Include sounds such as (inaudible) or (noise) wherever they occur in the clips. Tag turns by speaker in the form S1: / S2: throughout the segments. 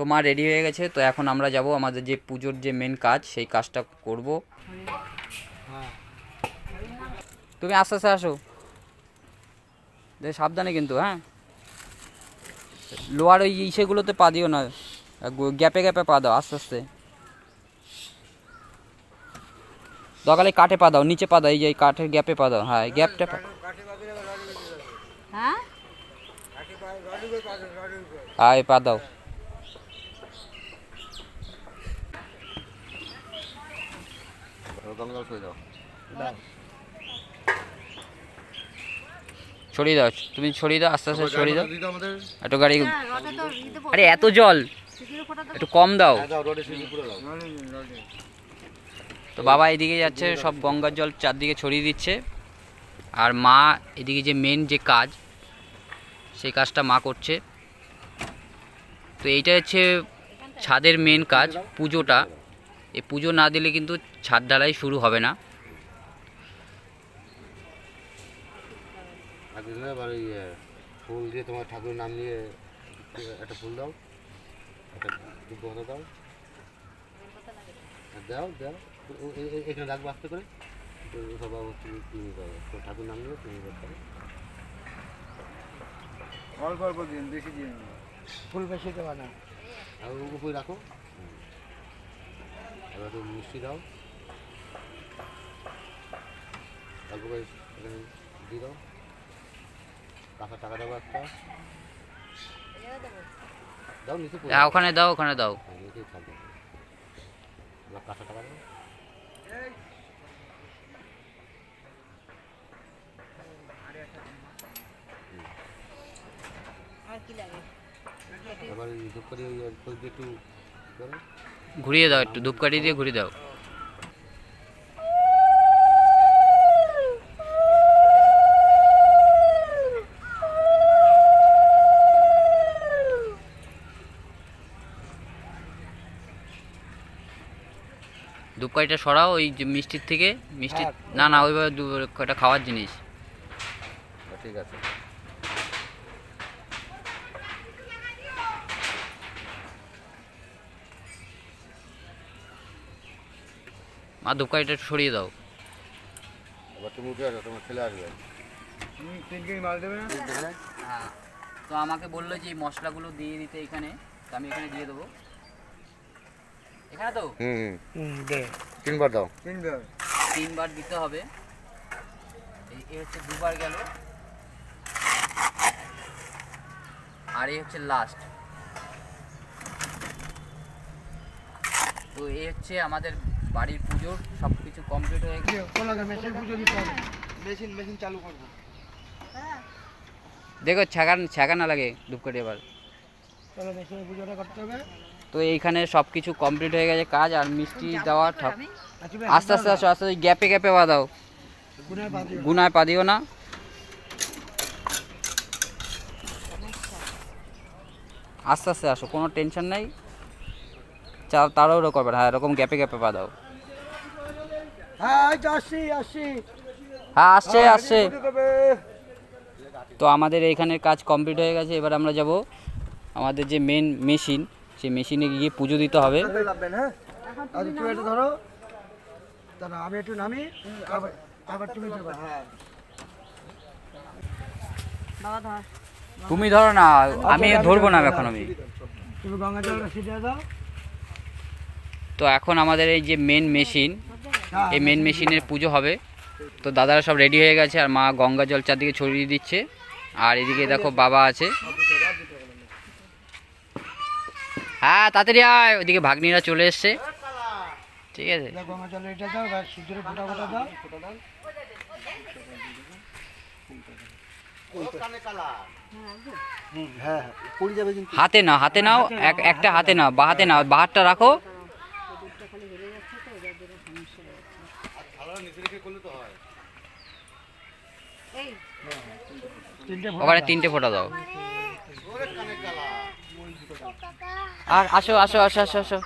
S1: তো মা রেডি হয়ে গেছে তো এখন আমরা যাব আমাদের যে পুজোর যে মেন কাজ সেই কাজটা করব। তুমি আস্তে আস্তে আসো। সাবধানে কিন্তু হ্যাঁ। লোয়ার ওই ইসেগুলোতে পা দিও না গ্যাপে গ্যাপে পা দাও আস্তে আস্তে। দগালে কাঠে পা দাও নিচে পা দাও এই যে কাঠের গ্যাপে পা দাও হ্যাঁ গ্যাপটা
S2: হ্যাঁ?
S1: পা দাও।
S3: গঙ্গা দাও।
S1: ছড়িয়ে দাও তুমি ছড়িয়ে দাও আস্তে আস্তে ছড়িয়ে দাও। একটু গাড়ি। আরে এত জল। একটু কম দাও।
S3: হ্যাঁ, দাও
S1: তো বাবা এদিকে যাচ্ছে সব গঙ্গার জল চারদিকে ছড়িয়ে দিচ্ছে। আর মা এদিকে যে মেন যে কাজ সেই কাজটা মা করছে। তো এইটা হচ্ছে ছাদের মেন কাজ পুজোটা। এই পুজো না দিলে কিন্তু ছাদ ঢালাই শুরু হবে না।
S3: এ, ফুল দিয়ে তোমার ঠাকুরের নাম নিয়ে একটা ফুল দাও একটা দাও। আর দাও এ- এ- এখানে রাখব আস্তে করে। তো সবাই তুমি তো ঠাকুর নাম নিয়ে তুমি করতে
S4: অল্প অল্প দিন বেশি দিন। ফুল বেশি দেওয়া না
S3: আর উপরে রাখো। এবার তো মিষ্টি দাও। অল্প করে এখানে দিয়ে দাও। কাঁচা টাকা দেবো একটা। দাও নিচে
S1: হ্যাঁ, ওখানে দাও ওখানে দাও।
S3: হ্যাঁ, নিচেই থাকবে। এবার কাঁচা টাকা দাও
S2: আর কি লাগে?
S3: এবার এই করে একটু করো
S1: ঘুরিয়ে দাও একটু ধূপকাঠি দিয়ে ঘুরিয়ে দাও। ধূপকাঠিটা সরাও ওই যে মিষ্টির থেকে মিষ্টি না না ওইভাবে ওটা খাওয়ার জিনিস।
S3: হ্যাঁ, ঠিক আছে।
S1: মা ধূপকাঠিটা একটু সরিয়ে দাও।
S3: এবার তুমি উঠে আসো তোমার ছেলে আসবে।
S4: তুমি তিন কেজি মাল দেবে না?
S1: হ্যাঁ। তো আমাকে বলল যে এই মশলাগুলো দিয়ে দিতে এখানে তো আমি এখানে দিয়ে দেবো। এখানে তো?
S3: হুম তিনবার দাও।
S4: তিনবার।
S1: তিনবার দিতে হবে। এই এ হচ্ছে দুবার গেল। আর এই হচ্ছে লাস্ট তো এই হচ্ছে আমাদের বাড়ির পুজোর সব কিছু কমপ্লিট হয়ে গেছে।
S4: মেশিন পুজো দিতে হবে। মেশিন মেশিন চালু করব।
S1: দেখো ছাগা ছাগা না লাগে ধূপকাঠি এবার
S4: চলো মেশিনে পুজোটা করতে হবে।
S1: তো এইখানে সব কিছু কমপ্লিট হয়ে গেছে কাজ আর মিষ্টি দেওয়া ঠাক আস্তে আস্তে আসো আস্তে আস্তে গ্যাপে গ্যাপে বাঁধাও।
S4: গুনায়
S1: গুনায় পা দিও না। আস্তে আস্তে আসো কোনো টেনশন নেই। তাড়াহুড়ো করবে না। হ্যাঁ এরকম গ্যাপে গ্যাপে পা দাও
S4: হ্যাঁ তো আসছি আসছি
S1: হ্যাঁ আসছে। তো আমাদের এইখানের কাজ কমপ্লিট হয়ে গেছে এবার আমরা যাব আমাদের যে মেন মেশিন সেই মেশিনে গিয়ে পুজো দিতে হবে।
S4: হ্যাঁ? ধরো। আমি একটু নামি তারপর তারপর তুমি হ্যাঁ।
S1: তুমি ধরো না আমি ধরবো না এখন আমি।
S4: তুমি গঙ্গা জলটা ছিটিয়ে দাও।
S1: তো এখন আমাদের এই যে মেন মেশিন এই মেন মেশিনের পুজো হবে। তো দাদারা সব রেডি হয়ে গেছে আর মা গঙ্গা জল চারদিকে ছড়িয়ে দিচ্ছে। আর এদিকে দেখো বাবা আছে। হ্যাঁ তাড়াতাড়ি আয়। ওদিকে ভাগ্নিরা চলে এসছে। ঠিক আছে।
S4: দাও হুম, হ্যাঁ হ্যাঁ
S1: হাতে নাও হাতে নাও এক একটা হাতে নাও বা হাতে নাও বাহারটা রাখো। ওখানে তিনটে ফোঁটা দাও। আর আসো আসো আসো আসো আসো।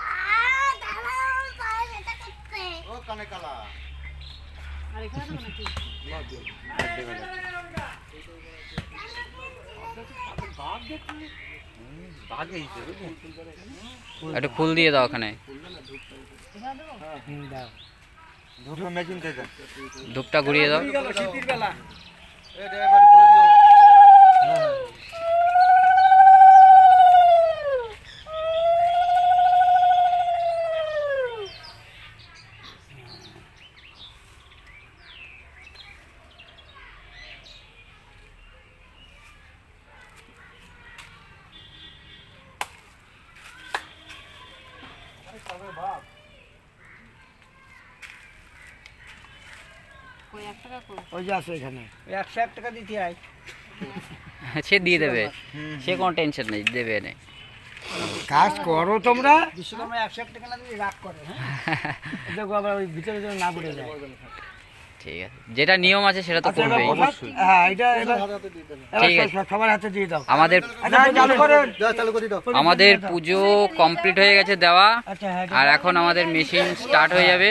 S1: একটু ফুল দিয়ে দাও ওখানে। ধূপটা ঘুরিয়ে দাও।
S2: ওই এক টাকা করে
S4: ওই যে আছে এখানে একশো এক টাকা দিতে হয় (laughs)
S1: সে দিয়ে দেবে। সে কোনো টেনশন নেই দেবে না
S4: কাজ করো তোমরা। বিশ্বকর্মা একশো এক টাকা না দিলে রাগ করে হ্যাঁ? (laughs) দেখো আবার ওই ভিতরে যেন না পড়ে যায়।
S1: ঠিক আছে। যেটা নিয়ম আছে সেটা তো
S4: আচ্ছা,
S1: করবেই।
S4: হ্যাঁ এটা
S1: ঠিক আছে।
S4: সবার হাতে দিয়ে দাও।
S1: আমাদের
S4: আচ্ছা,
S1: আমাদের পুজো কমপ্লিট হয়ে গেছে দেওয়া।
S4: আচ্ছা হ্যাঁ
S1: আর এখন আমাদের মেশিন স্টার্ট হয়ে যাবে।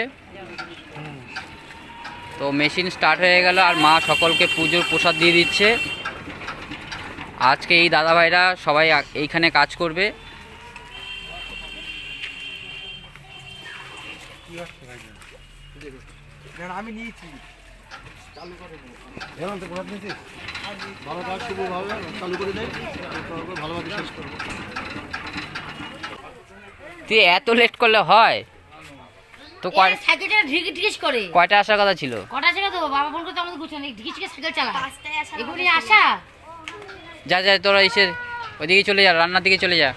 S1: তো মেশিন স্টার্ট হয়ে গেল আর মা সকলকে পুজোর প্রসাদ দিয়ে দিচ্ছে। আজকে এই দাদা ভাইরা সবাই এইখানে কাজ করবে।
S4: আমি নিয়েছি
S3: এরকম তো ভালো কাজ শুভ ভালো চালু করে দেয় ভালোভাবে শেষ করব
S1: তুই এত লেট করলে হয়? তো কয়
S2: সাইকেলটা ঢিক ঢিকিস করে।
S1: কয়টা আসার কথা ছিল?
S2: কটা ছিল তো বাবা ফোন করতে আমাদের ঢিকিস সাইকেল চালা এগুলি আসা?
S1: যা যা তোরা এসে ওইদিকে চলে যা রান্নার দিকে চলে যা।